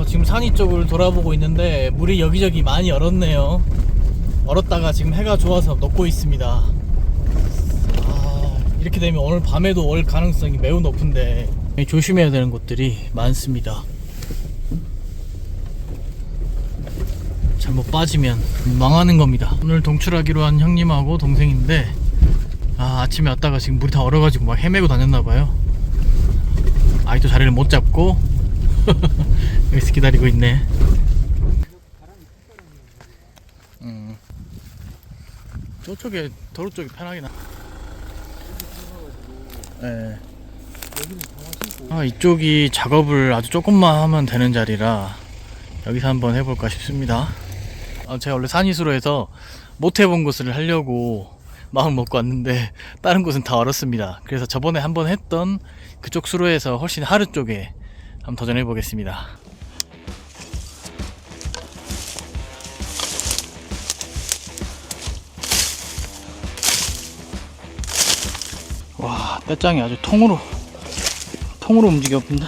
어, 지금 산이 쪽을 돌아보고 있는데 물이 여기저기 많이 얼었네요. 얼었다가 지금 해가 좋아서 녹고 있습니다. 아, 이렇게 되면 오늘 밤에도 올 가능성이 매우 높은데 조심해야 되는 곳들이 많습니다. 잘못 빠지면 망하는 겁니다. 오늘 동출하기로 한 형님하고 동생인데 아, 아침에 왔다가 지금 물이 다 얼어가지고 막 헤매고 다녔나봐요. 아직도 자리를 못 잡고 여기서 기다리고 있네. 음. 저쪽에 도로 쪽이 편하긴 하. 예. 아 이쪽이 작업을 아주 조금만 하면 되는 자리라 여기서 한번 해볼까 싶습니다. 아, 제가 원래 산이수로 해서 못 해본 곳을 하려고 마음 먹고 왔는데 다른 곳은 다 얼었습니다. 그래서 저번에 한번 했던 그쪽 수로에서 훨씬 하루 쪽에 한번 도전해 보겠습니다. 와, 떼짱이 아주 통으로 통으로 움직여본다.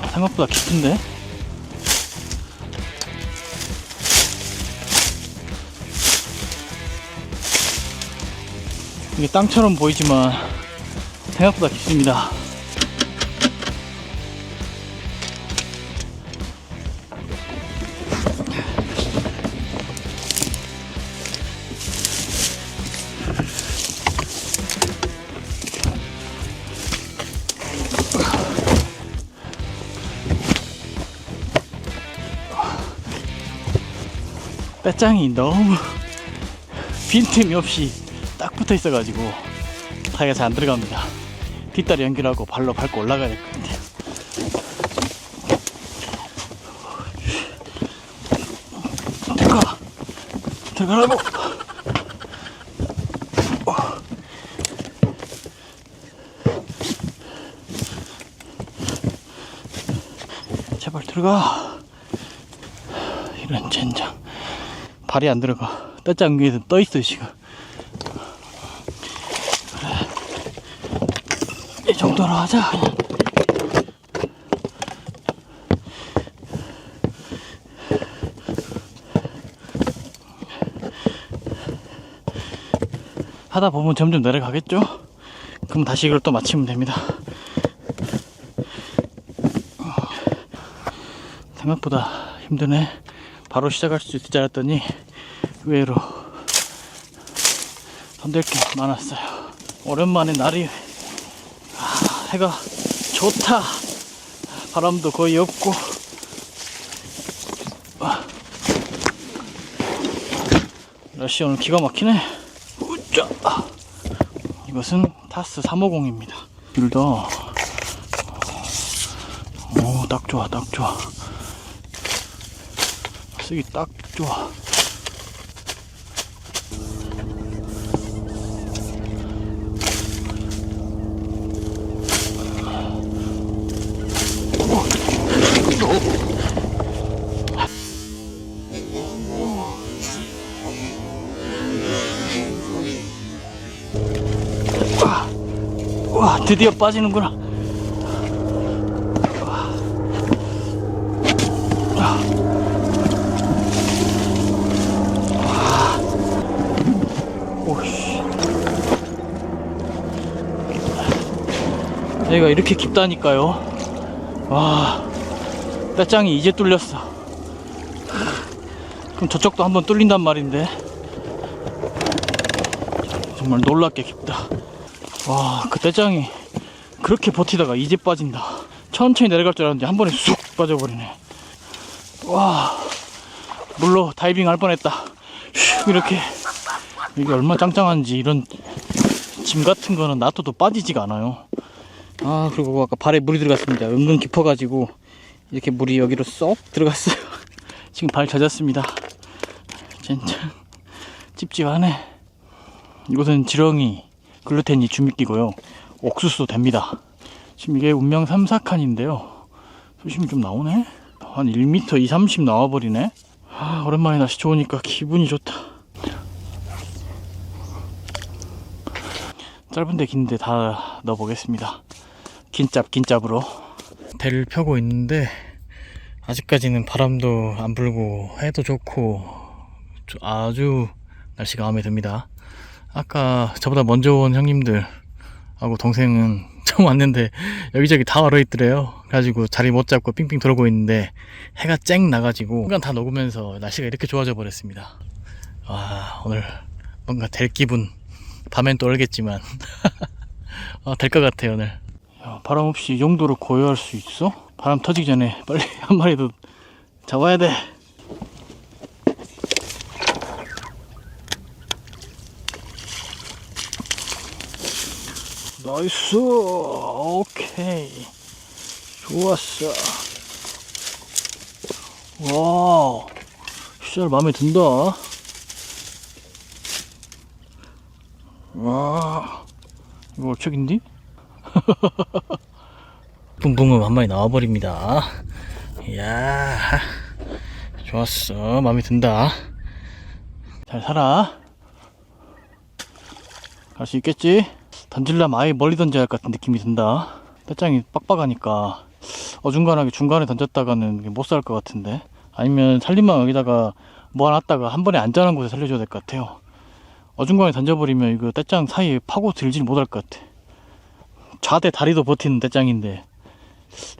아, 생각보다 깊은데? 이게 땅처럼 보이지만 생각보다 깊습니다. 빼짱이 너무 빈틈이 없이 딱 붙어 있어가지고 타이가 잘 안 들어갑니다. 뒷다리 연결하고 발로 밟고 올라가야 될 것 같아요. 들어가! 들어가라고! 제발 들어가! 이런 젠장. 발이 안 들어가. 떼짱 위에서 떠 있어요, 지금. 이 정도로 하자. 하다 보면 점점 내려가겠죠? 그럼 다시 이걸 또 맞추면 됩니다. 생각보다 힘드네. 바로 시작할 수 있을 줄 알았더니 의외로 손댈 게 많았어요. 오랜만에 날이 아, 해가 좋다. 바람도 거의 없고. 아. 날씨 오늘 기가 막히네. 우짜. 이것은 타스 350입니다. 둘다 오, 딱 좋아, 딱 좋아. 쓰기 딱 좋아. 드디어 빠지는구나. 오씨. 여기가 이렇게 깊다니까요. 와 떼짱이 이제 뚫렸어. 그럼 저쪽도 한번 뚫린단 말인데. 정말 놀랍게 깊다. 와, 그 떼짱이 그렇게 버티다가 이제 빠진다. 천천히 내려갈 줄 알았는데 한 번에 쑥 빠져버리네. 와, 물로 다이빙 할 뻔했다. 슉, 이렇게. 이게 얼마나 짱짱한지 이런 짐 같은 거는 놔둬도 빠지지가 않아요. 아, 그리고 아까 발에 물이 들어갔습니다. 은근 깊어가지고 이렇게 물이 여기로 쏙 들어갔어요. 지금 발 젖었습니다. 진짜 찝찝하네. 이곳은 지렁이 글루텐이 주미끼고요. 옥수수도 됩니다. 지금 이게 운명 3, 4칸인데요. 수심이 좀 나오네? 한 1m 2, 30 나와버리네? 아, 오랜만에 날씨 좋으니까 기분이 좋다. 짧은데 긴데 다 넣어보겠습니다. 긴짭 긴짭으로 대를 펴고 있는데 아직까지는 바람도 안 불고 해도 좋고 저- 아주 날씨가 마음에 듭니다. 아까 저보다 먼저 온 형님들 하고 동생은 처음 왔는데 여기저기 다 얼어 있더래요. 그래가지고 자리 못 잡고 삥삥 돌고 있는데 해가 쨍 나가지고 순간 다 녹으면서 날씨가 이렇게 좋아져 버렸습니다. 와 오늘 뭔가 될 기분 밤엔 또 얼겠지만 아, 될 것 같아요 오늘. 야, 바람 없이 이 정도로 고요할 수 있어? 바람 터지기 전에 빨리 한 마리도 잡아야 돼. 나이스. 오케이. 좋았어. 와 시절 마음에 든다. 와. 이거 얼척인디? 붕붕은 한 마리 나와버립니다. 이야. 좋았어. 마음에 든다. 잘 살아. 갈 수 있겠지? 던질라면 아예 멀리 던져야 할 것 같은 느낌이 든다. 배짱이 빡빡하니까 어중간하게 중간에 던졌다가는 못 살 것 같은데 아니면 살림망 여기다가 모아놨다가 한 번에 안전한 곳에 살려줘야 될 것 같아요. 어중간에 던져버리면 이거 떼짱 사이에 파고 들질 못할 것 같아. 좌대 다리도 버티는 떼짱인데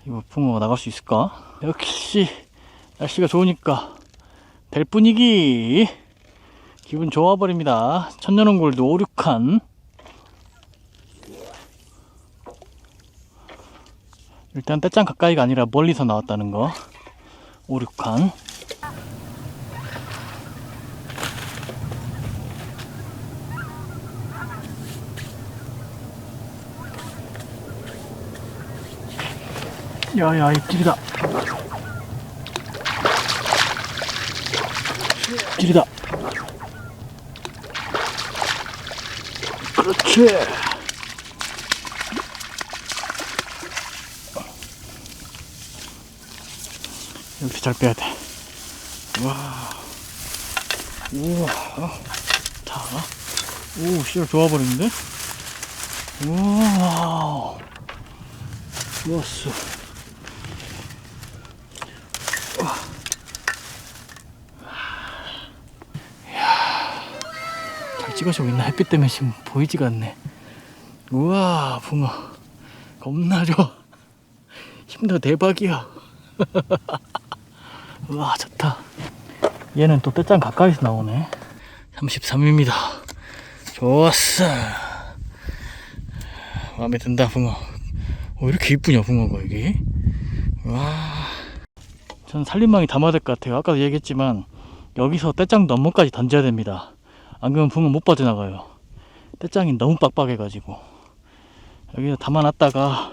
이거 붕어가 나갈 수 있을까? 역시 날씨가 좋으니까 될 분위기 기분 좋아버립니다. 천년원골드 5, 6칸 일단 떼짱 가까이가 아니라 멀리서 나왔다는 거. 5, 6칸 야야 입질이다. 입질이다. 그렇지 이렇게 잘 빼야 돼. 와. 우와. 자. 오, 씨알 좋아버리는데? 우와. 좋았어. 이야. 잘 찍어주고 있나? 햇빛 때문에 지금 보이지가 않네. 우와, 붕어. 겁나 좋아. 힘도 대박이야. 와 좋다. 얘는 또 떼짱 가까이서 나오네. 33입니다. 좋았어. 마음에 든다 붕어. 어, 이렇게 이쁘냐 붕어가 여기 와전 살림망이 담아야 될 것 같아요. 아까도 얘기했지만 여기서 떼짱 너머까지 던져야 됩니다. 안 그러면 붕어 못 빠져나가요. 떼짱이 너무 빡빡해 가지고. 여기서 담아놨다가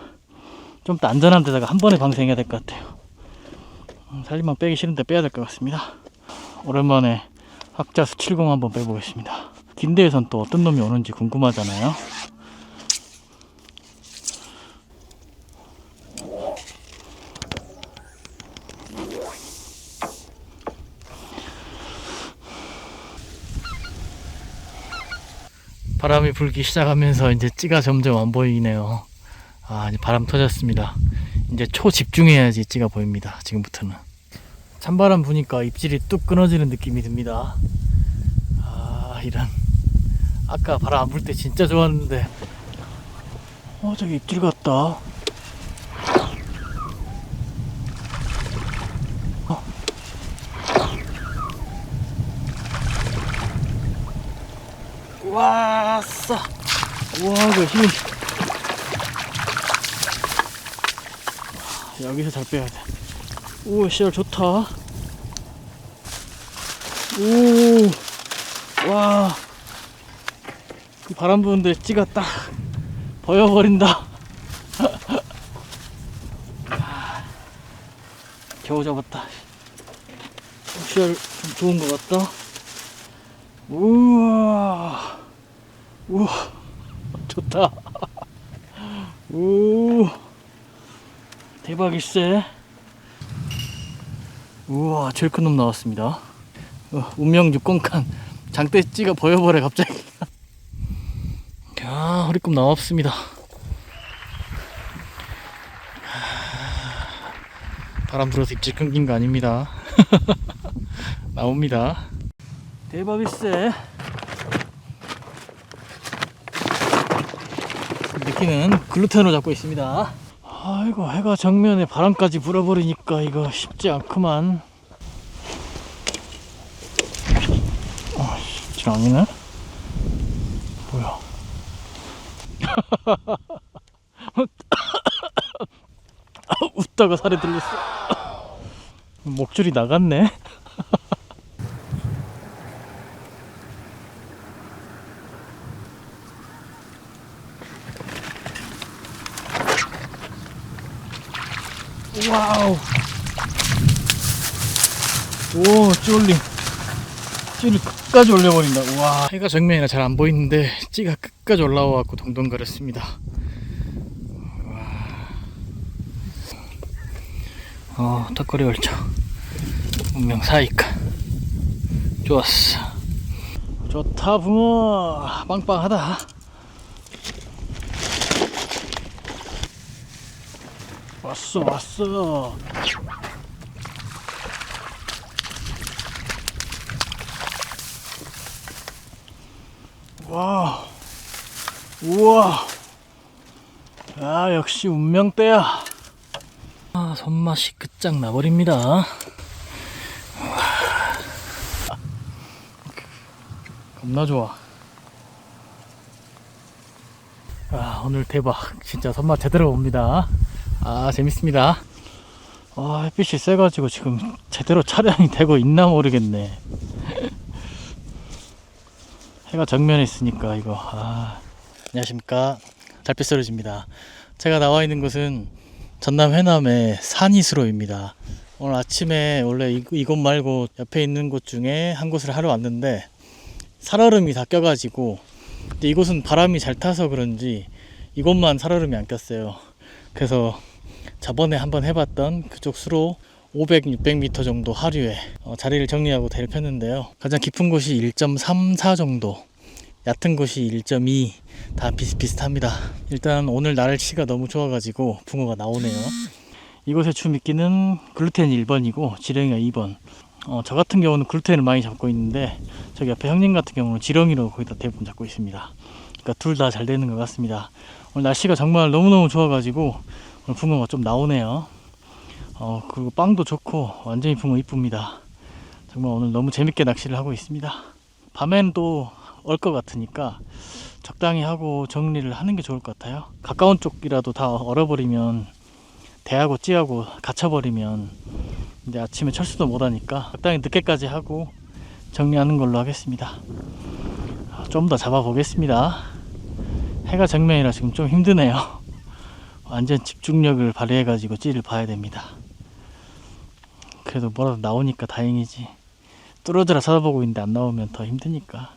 좀 더 안전한 데다가 한 번에 방생해야 될 것 같아요. 음, 살림만 빼기 싫은데 빼야 될 것 같습니다. 오랜만에 학자수 70 한번 빼보겠습니다. 긴대에선 또 어떤 놈이 오는지 궁금하잖아요. 바람이 불기 시작하면서 이제 찌가 점점 안 보이네요. 아, 이제 바람 터졌습니다. 이제 초 집중해야지 찌가 보입니다. 지금부터는. 찬바람 부니까 입질이 뚝 끊어지는 느낌이 듭니다. 아, 이런. 아까 바람 안 불 때 진짜 좋았는데. 어, 저기 입질 같다. 어. 와, 싸. 와, 이거 힘이. 여기서 잘 빼야 돼. 오, 씨알 좋다. 오, 와. 그 바람 부는데 찌가 딱 보여버린다. 겨우 잡았다. 씨알 좀 좋은 것 같다. 우와, 우와, 좋다. 우. 대박일세 우와 제일 큰 놈 나왔습니다. 어, 운명 6공칸 장대찌가 보여버려 갑자기. 야 허리꿈 나왔습니다. 바람 불어서 입질 끊긴 거 아닙니다. 나옵니다. 대박이세 느끼는 글루텐으로 잡고 있습니다. 아이고 해가 정면에 바람까지 불어버리니까 이거 쉽지 않구만. 아, 쉽지 않네. 뭐야? 웃다가 살에 들렸어. 목줄이 나갔네. 와우. 오, 쫄림. 찌를 끝까지 올려버린다. 와, 해가 정면이라 잘 안 보이는데 찌가 끝까지 올라와갖고 동동거렸습니다. 어, 턱걸이 걸쳐. 운명 사이까. 좋았어. 좋다, 붕어. 빵빵하다. 왔어, 왔어. 와. 우와. 아, 역시 운명대야. 아, 손맛이 끝장 나 버립니다. 겁나 좋아. 아, 오늘 대박. 진짜 손맛 제대로 옵니다. 아, 재밌습니다. 아, 햇빛이 세가지고 지금 제대로 촬영이 되고 있나 모르겠네. 해가 정면에 있으니까 이거. 아, 안녕하십니까. 달빛 소리집니다. 제가 나와 있는 곳은 전남 해남의 산이스로입니다. 오늘 아침에 원래 이, 이곳 말고 옆에 있는 곳 중에 한 곳을 하러 왔는데 살얼음이 다 껴가지고 근데 이곳은 바람이 잘 타서 그런지 이곳만 살얼음이 안 꼈어요. 그래서 저번에 한번 해봤던 그쪽 수로 500, 600m 정도 하류에 어, 자리를 정리하고 대를 폈는데요. 가장 깊은 곳이 1.34 정도, 얕은 곳이 1.2, 다 비슷비슷합니다. 일단 오늘 날씨가 너무 좋아가지고 붕어가 나오네요. 이곳의 주미끼는 글루텐 1번이고 지렁이가 2번. 어, 저 같은 경우는 글루텐을 많이 잡고 있는데 저기 옆에 형님 같은 경우는 지렁이로 거기다 대부분 잡고 있습니다. 그러니까 둘 다 잘 되는 것 같습니다. 오늘 날씨가 정말 너무너무 좋아가지고 오늘 붕어가 좀 나오네요. 어, 그리고 빵도 좋고 완전히 붕어 이쁩니다. 정말 오늘 너무 재밌게 낚시를 하고 있습니다. 밤에는 또얼것 같으니까 적당히 하고 정리를 하는 게 좋을 것 같아요. 가까운 쪽이라도 다 얼어버리면 대하고 찌하고 갇혀버리면 이제 아침에 철수도 못하니까 적당히 늦게까지 하고 정리하는 걸로 하겠습니다. 좀 더 잡아보겠습니다. 해가 정면이라 지금 좀 힘드네요. 완전 집중력을 발휘해 가지고 찌를 봐야 됩니다. 그래도 뭐라도 나오니까 다행이지. 뚫어져라 쳐다보고 있는데 안 나오면 더 힘드니까.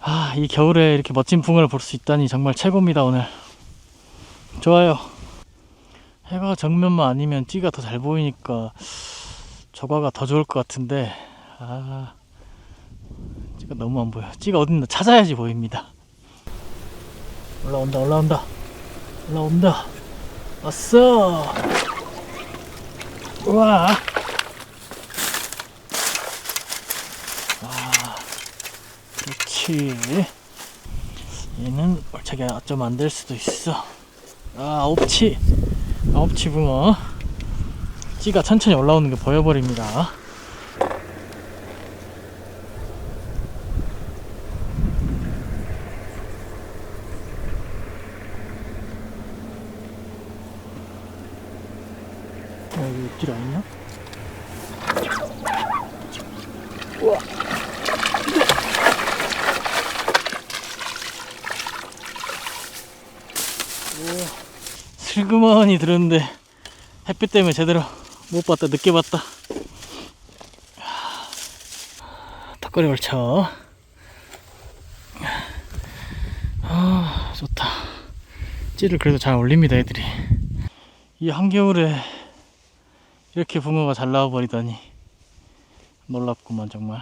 아, 이 겨울에 이렇게 멋진 붕어를 볼수 있다니 정말 최고입니다, 오늘. 좋아요. 해가 정면만 아니면 찌가 더 잘 보이니까 저거가 더 좋을 것 같은데, 아, 찌가 너무 안 보여. 찌가 어딨나 찾아야지 보입니다. 올라온다, 올라온다. 올라온다. 왔어. 우와. 아, 그렇지. 얘는 얼차게 좀 안 될 수도 있어. 아, 아홉치. 아홉치 붕어. 찌가 천천히 올라오는 게 보여버립니다. 여기 입질 아니냐? 우와. 우와. 슬그머니 들었는데 햇빛 때문에 제대로 못 봤다 늦게 봤다 턱걸이 걸쳐 아 좋다 찌를 그래도 잘 올립니다 애들이 이 한겨울에 이렇게 붕어가 잘 나와버리더니 놀랍구만 정말.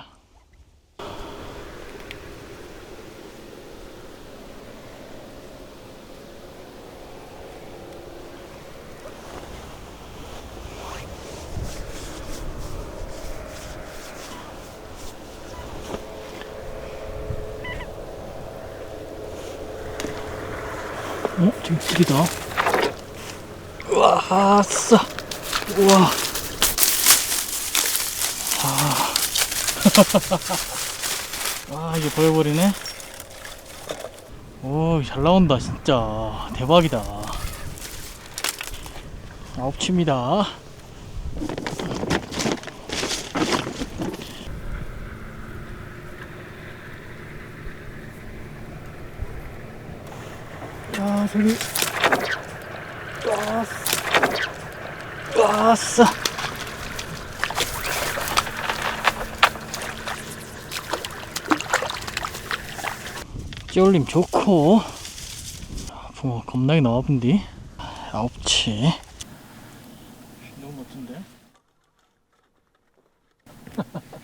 어? 지금 쓰리다. 으아 아싸. 우와. 아. 아, 이게 보여버리네. 오, 잘 나온다, 진짜. 대박이다. 아홉치입니다. 야, 저기. 아싸. 찌올림 좋고. 붕어 겁나게 나와본디. 아홉치. 너무 멋진데?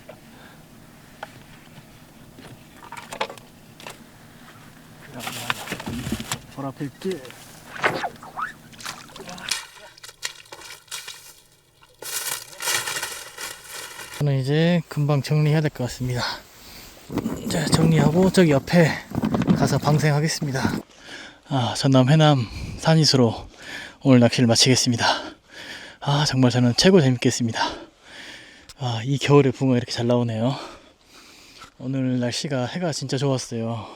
있 저는 이제 금방 정리해야 될 것 같습니다. 자, 정리하고 저기 옆에 가서 방생하겠습니다. 아, 전남 해남 산이수로 오늘 낚시를 마치겠습니다. 아, 정말 저는 최고 재밌겠습니다. 아, 이 겨울에 붕어 이렇게 잘 나오네요. 오늘 날씨가 해가 진짜 좋았어요.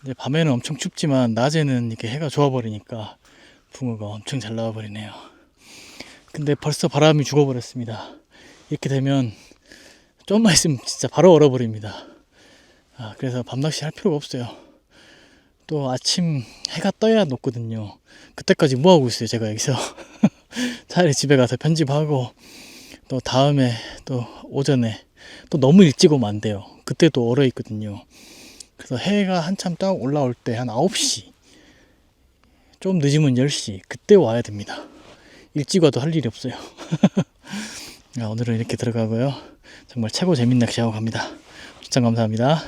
근데 밤에는 엄청 춥지만 낮에는 이렇게 해가 좋아버리니까 붕어가 엄청 잘 나와버리네요. 근데 벌써 바람이 죽어버렸습니다. 이렇게 되면 좀만 있으면 진짜 바로 얼어버립니다. 아, 그래서 밤낚시 할 필요가 없어요. 또 아침 해가 떠야 녹거든요. 그때까지 뭐 하고 있어요, 제가 여기서. 차라리 집에 가서 편집하고 또 다음에 또 오전에 또 너무 일찍 오면 안 돼요. 그때 또 얼어 있거든요. 그래서 해가 한참 딱 올라올 때 한 9시 좀 늦으면 10시 그때 와야 됩니다. 일찍 와도 할 일이 없어요. 아, 오늘은 이렇게 들어가고요. 정말 최고 재밌는 낚시하고 갑니다. 시청 감사합니다.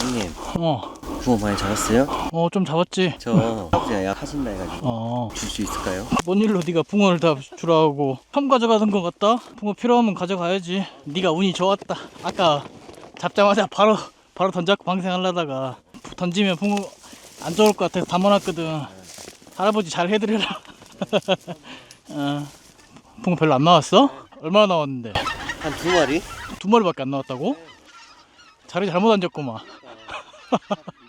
형님 어, 붕어 많이 잡았어요? 어, 좀 잡았지? 저 제가 약 하신다 해가지고 어, 줄 수 있을까요? 뭔 일로 네가 붕어를 다 주라고 처음 가져가던 것 같다? 붕어 필요하면 가져가야지. 네가 운이 좋았다. 아까 잡자마자 바로 바로 던져갖고 방생하려다가 던지면 붕어 안 좋을 것 같아서 담아놨거든. 할아버지 잘 해드려라. 어, 붕어 별로 안 나왔어? 얼마나 나왔는데? 한 두 마리? 두 마리밖에 안 나왔다고? 자리 잘못 앉았구만.